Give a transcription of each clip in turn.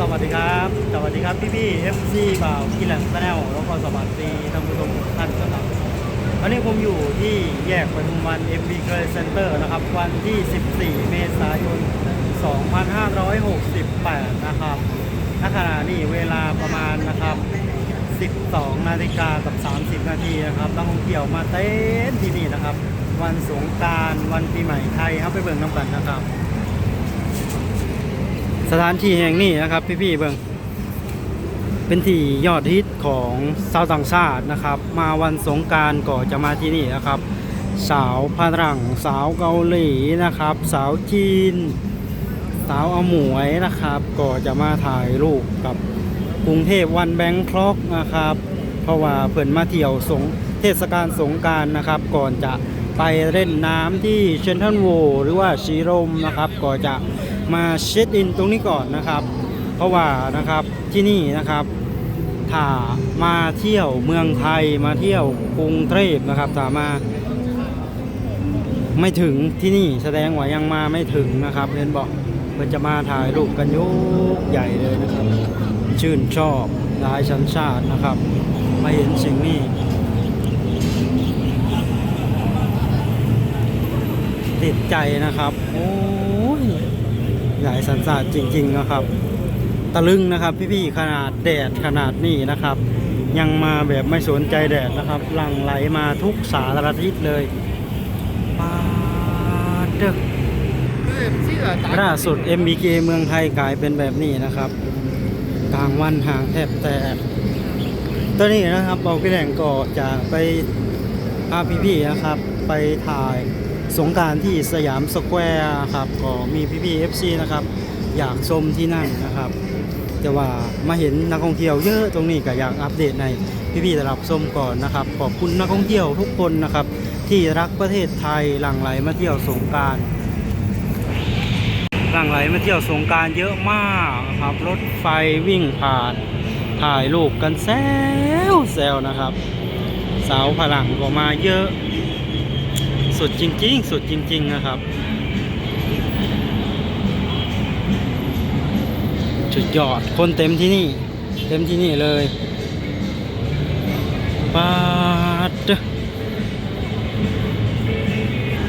สวัสดีครับ สวัสดีครับพี่พี่เอฟซีบ่าวกีแลนด์แนลแล้วก็สวัสดีท่านผู้ชมทุกท่านนะครับวันนี้ผมอยู่ที่แยกปทุมวัน MB c r e Center เตอร์นะครับ วันที่ 14 เมษายน 2568 นะครับณขณะนี้เวลาประมาณนะครับ 12 นาฬิกากับ 30 นาทีนะครับนักท่องเที่ยวมาเต้นที่นี่นะครับ วันสงกราร วันปีใหม่ไทยครับไปเบิ่งน้ำกันนะครับ ถานที่แห่งนี้นะครับ พี่ๆเบิ่งเป็นที่ยอดฮิตของชาวต่างชาตินะครับ มาวันสงการก็จะมาที่นี่นะครับ สาวพลังสาวเกาหลีนะครับ สาวจีน สาวอมวยนะครับ ก็จะมาถ่ายรูปกับกรุงเทพวันแบงคอกนะครับ เพราะว่าเพิ่นมาเที่ยวสงเทศกาลสงการนะครับ ก่อนจะไปเล่นน้ำที่เชนทันโวหรือว่าชีรมนะครับ ก็จะ มาเช็คอินตรงนี้ก่อนนะครับ เพราะว่านะครับที่นี่นะครับถ้ามาเที่ยวเมืองไทยมาเที่ยวกรุงเทพนะครับถ้ามาไม่ถึงที่นี่แสดงว่ายังมาไม่ถึงนะครับเห็นบอกเพื่อจะมาถ่ายรูปกันยกใหญ่เลยนะครับ ชื่นชอบหลายชั้นชาตินะครับ มาเห็นสิ่งนี้ติดใจนะครับ โอ้ หลายสันชาติจริงๆนะครับ ตะลึงนะครับ พี่ๆขนาดแดดขนาดนี้นะครับ ยังมาแบบไม่สนใจแดดนะครับหลั่งไหลมาทุกสารทิศเลยปาดเด้อล่าสุด MBK เมืองไทยกลายเป็นแบบนี้นะครับกลางวันห่างแทบแตกตอนนี้นะครับเบาพี่แหล่งก็จะไปพาพี่ๆนะครับ ไปถ่าย สงการที่สยามสแควร์ครับก็มีพี่ๆ FC นะครับ อยากชมที่นั่นนะครับ แต่ว่ามาเห็นนักท่องเที่ยวเยอะตรงนี้ก็อยากอัปเดตในพี่ๆระดับชมก่อนนะครับ ขอบคุณนักท่องเที่ยวทุกคนนะครับ ที่รักประเทศไทยหลั่งไหลมาเที่ยวสงการหลั่งไหลมาเที่ยวสงการเยอะมากครับรถไฟวิ่งผ่านถ่ายรูปกันแซวแซวนะครับ สาวพลังก็มาเยอะ สุดจริง ๆ สุดจริง ๆ นะครับสุดยอดคนเต็มที่นี่ เต็มที่นี่เลยปาด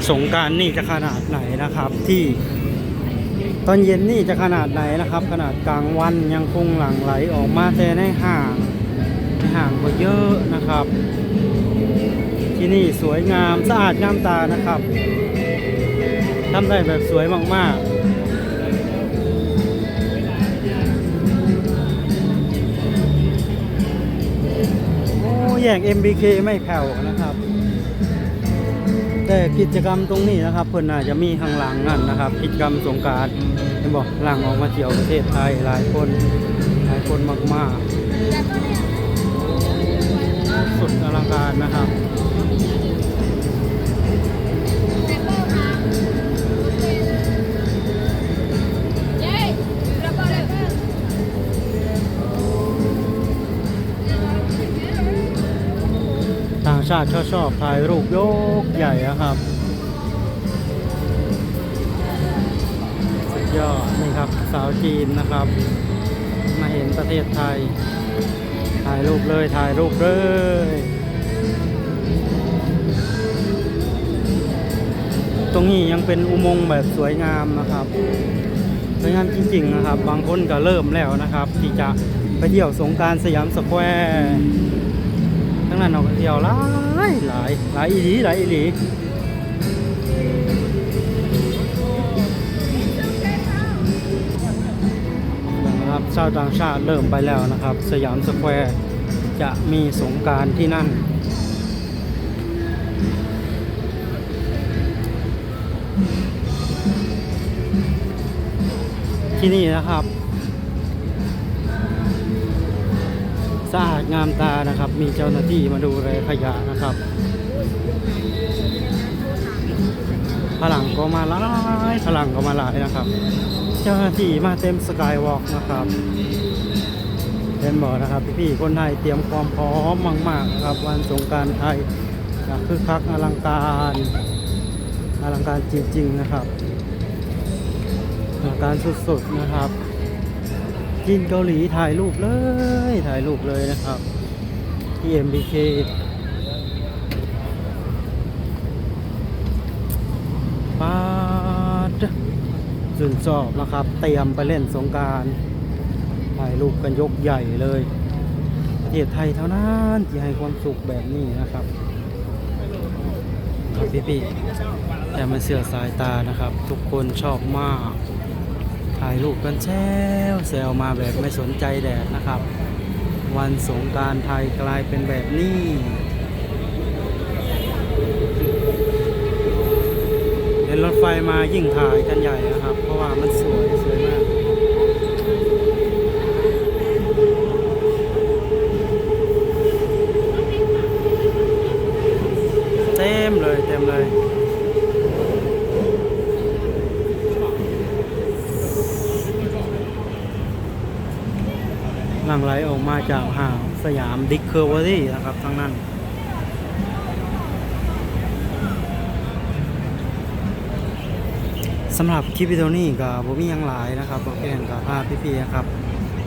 สงการนี่จะขนาดไหนนะครับที่ ตอนเย็นนี่จะขนาดไหนนะครับ ขนาดกลางวันยังคงหลั่งไหลออกมาแต่ในห่างในห่างก็เยอะนะครับ ที่นี่สวยงามสะอาดงามตานะครับทำได้แบบสวยมากๆโอ้แยก MBK ไม่แผ่วนะครับ แต่กิจกรรมตรงนี้นะครับ เพื่อนน่าจจะมีข้างหลังนั่นนะครับ กิจกรรมสงการเห็นบอกหลังออกมาเที่ยวประเทศไทยหลายคนหลายคนมากๆ สุดอลังการนะครับต่างชาติชอบชอบถ่ายรูปยกใหญ่อะครับสุดยอดนี่ครับสาวจีนนะครับ มาเห็นประเทศไทย รูปเลย ถ่ายรูปเลยตรงนี้ยังเป็นอุโมงค์แบบสวยงามนะครับสวยงามจริงๆนะครับ บางคนก็เริ่มแล้วนะครับ ที่จะไปเที่ยวสงการสยามสแควร์ทั้งนั้นเราก็เที่ยวหลายหลายหลายอีหลีหลายอีหลีนะครับชาวต่างชาติเริ่มไปแล้วนะครับ สยามสแควร์ จะมีสงการที่นั่น ที่นี่นะครับสะอาดงามตานะครับ มีเจ้าหน้าที่มาดูแลขยะนะครับพลังก็มาหลายพลังก็มาหลายนะครับ เจ้าหน้าที่มาเต็มสกายวอล์กนะครับ เห็นบอกนะครับพี่ๆคนไทยเตรียมความพร้อมมาก ๆ นะครับ วันสงการไทยจะคึกคักอลังการอลังการจริง ๆ นะครับอลังการสุด ๆ นะครับจีนเกาหลีถ่ายรูปเลยถ่ายรูปเลยนะครับที่ MBK ปาดสุนสอบนะครับ เตรียมไปเล่นสงการ ถ่ายรูปกันยกใหญ่เลย ประเทศไทยเท่านั้นที่ให้ความสุขแบบนี้นะครับครับพี่พี่ๆแต่มันเสือสายตานะครับ ทุกคนชอบมาก ถ่ายรูปกันแซวแซวมาแบบไม่สนใจแดดนะครับ วันสงการไทยกลายเป็นแบบนี้เห็นรถไฟมายิ่งถ่ายกันใหญ่นะครับ เพราะว่ามันสวยสวยมาก เต็มเลยเต็มเลย ห ลั่งไหลออกมาจากหาวสยามดิคเคอร์วอรี่นะครับทั้งนั้น สำหรับคลิปวิดีโอนี้ก็บ่มียังหลายนะครับก็แค่กับพาพี่ๆนะครับ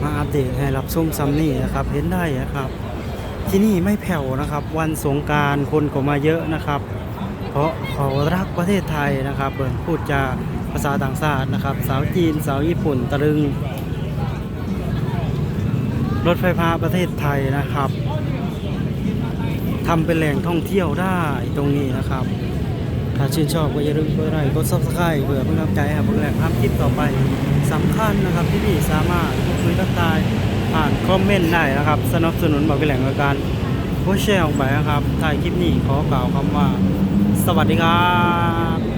มาอัปเดตให้รับชมซ้ำนี่นะครับ เห็นได้นะครับ ที่นี่ไม่แผ่วนะครับ วันสงการคนก็มาเยอะนะครับ เพราะเขารักประเทศไทยนะครับเปิดพูดจาภาษาต่างชาตินะครับ สาวจีนสาวญี่ปุ่นตะลึง รถไฟฟ้าประเทศไทยนะครับทำเป็นแหล่งท่องเที่ยวได้ตรงนี้นะครับ ถ้าชื่นชอบก็อย่าลืมกดไลค์กดซับสไครต์เพื่อเป็นกำลังใจให้ผมแหล่งทำคลิปต่อไปสำคัญนะครับที่พี่สามารถพูดคุยทักทายผ่านคอมเมนต์ได้นะครับ สนับสนุนบอกเป็นแหล่งการโพสแชร์ออกไปนะครับถ่ายคลิปนี้ขอกล่าวคำว่า สวัสดีครับ